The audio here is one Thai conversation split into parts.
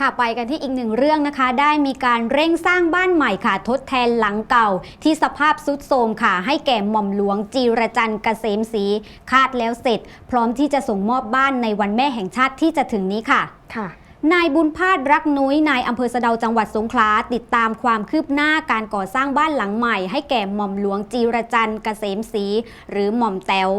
ค่ะไปกันที่อีกหนึ่งเรื่องนะคะ ได้มีการเร่งสร้างบ้านใหม่ค่ะ ทดแทนหลังเก่า ที่สภาพสุดโทรมค่ะ ให้แก่หม่อมหลวงจีรจันทร์เกษมศรีคาดแล้วเสร็จ พร้อมที่จะส่งมอบบ้านในวันแม่แห่งชาติที่จะถึงนี้ค่ะค่ะนายบุญพาดรักนุ้ยนายอำเภอสะเดาจังหวัดสงขลาติดตามความคืบหน้าการก่อสร้างบ้านหลังใหม่ ให้แก่หม่อมหลวงจีรจันทร์เกษมศรีหรือหม่อมแต๋ว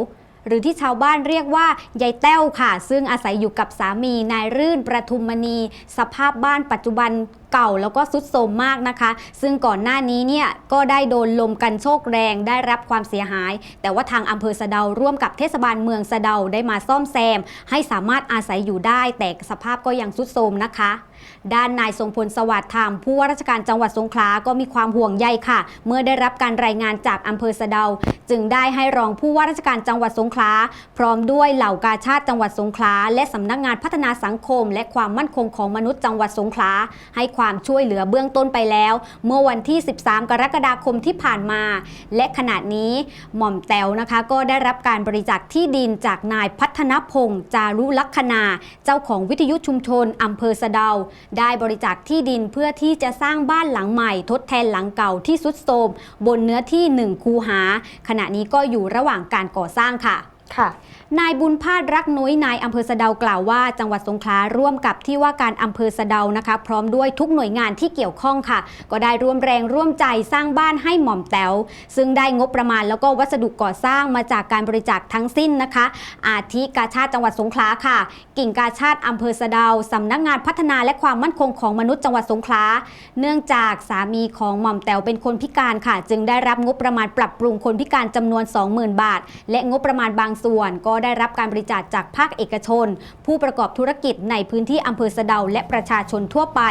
หรือที่ชาวบ้านเรียกว่ายายแต้วค่ะ ซึ่งอาศัยอยู่กับสามีนายรื่นประทุมมณี สภาพบ้านปัจจุบันเก่าแล้วก็สุดโทรมมากนะคะ ซึ่งก่อนหน้านี้เนี่ยก็ได้โดนลมกันโชกแรงได้รับความเสียหาย แต่ว่าทางอำเภอสะเดาร่วมกับเทศบาลเมืองสะเดาได้มาซ่อมแซม ให้สามารถอาศัยอยู่ได้แต่สภาพก็ยังสุดโทรมนะคะ ด้านนายทรงพลสวัสดิ์ธรรมผู้ว่าราชการจังหวัดสงขลาก็มีความห่วงใยค่ะ เมื่อได้รับการรายงานจากอำเภอสะเดา จึงได้ให้รองผู้ว่าราชการจังหวัดสงขลาพร้อมด้วยเหล่ากาชาติจังหวัดสงขลาและสำนักงานพัฒนาสังคม และความมั่นคงของมนุษย์จังหวัดสงขลาให้ความช่วยเหลือเบื้องต้นไปแล้ว เมื่อวันที่ 13 กรกฎาคมที่ผ่านมา และขณะนี้หม่อมแต๋วนะคะ ก็ได้รับการบริจาคที่ดินจากนายพัฒนพงศ์จารุลักษณาเจ้าของวิทยุชุมชนอำเภอสะเดาได้บริจาคที่ดินเพื่อที่จะสร้างบ้านหลังใหม่ ทดแทนหลังเก่าที่สุดโทรมบนเนื้อที่ 1 คูหา ขณะนี้ก็อยู่ระหว่างการก่อสร้างค่ะ ค่ะ นายบุญพาดรักนุ้ยนายอำเภอสะเดากล่าวว่า จังหวัดสงขลาร่วมกับที่ว่าการอำเภอสะเดานะคะ พร้อมด้วยทุกหน่วยงานที่เกี่ยวข้องค่ะ ก็ได้ร่วมแรงร่วมใจสร้างบ้านให้หม่อมแต๋วซึ่งได้งบประมาณแล้วก็วัสดุก่อสร้างมาจากการบริจาคทั้งสิ้นนะคะ อาทิกาชาติจังหวัดสงขลาค่ะ กิ่งกาชาติอำเภอสะเดาสำนักงานพัฒนาและความมั่นคงของมนุษย์จังหวัดสงขลาเนื่องจากสามีของหม่อมแต๋วเป็นคนพิการค่ะ จึงได้รับงบประมาณปรับปรุงคนพิการจำนวน 20,000 บาท และงบประมาณบางส่วนก็ได้รับการบริจาคจากภาคเอกชน ผู้ประกอบธุรกิจในพื้นที่อำเภอสะเดาและประชาชนทั่วไป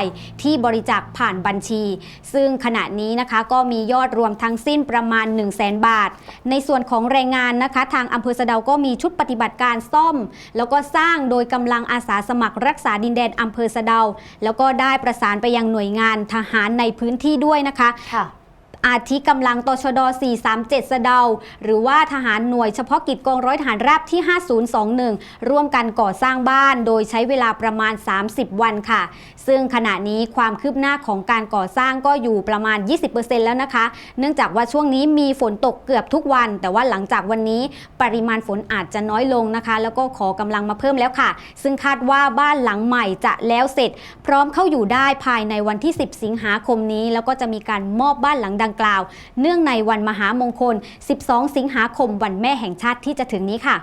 ที่บริจาคผ่านบัญชี ซึ่งขณะนี้นะคะก็มียอดรวมทั้งสิ้นประมาณ 1 0 0 0 0แบาท ในส่วนของแรงงานนะคะ ทางอำเภอสะเดาก็มีชุดปฏิบัติการซ่อม แล้วก็สร้างโดยกำลังอาสาสมัครรักษาดินแดนอำเภอสะเดา แล้วก็ได้ประสานไปยังหน่วยงานทหารในพื้นที่ด้วยนะคะค่ะ อาทิกำลังตชด 437 สะเดา หรือว่าทหารหน่วยเฉพาะกิจกองร้อยทหารราบที่ 5021 ร่วมกันก่อสร้างบ้าน โดยใช้เวลาประมาณ 30 วันค่ะ ซึ่งขณะนี้ความคืบหน้าของการก่อสร้างก็อยู่ประมาณ 20%แล้วนะคะ เนื่องจากว่าช่วงนี้มีฝนตกเกือบทุกวัน แต่ว่าหลังจากวันนี้ปริมาณฝนอาจจะน้อยลงนะคะ แล้วก็ขอกำลังมาเพิ่มแล้วค่ะ ซึ่งคาดว่าบ้านหลังใหม่จะแล้วเสร็จ พร้อมเข้าอยู่ได้ภายในวันที่ 10 สิงหาคมนี้ แล้วก็จะมีการมอบบ้านหลังดังงกล่าว เนื่องในวันมหามงคล 12 สิงหาคมวันแม่แห่งชาติที่จะถึงนี้ค่ะ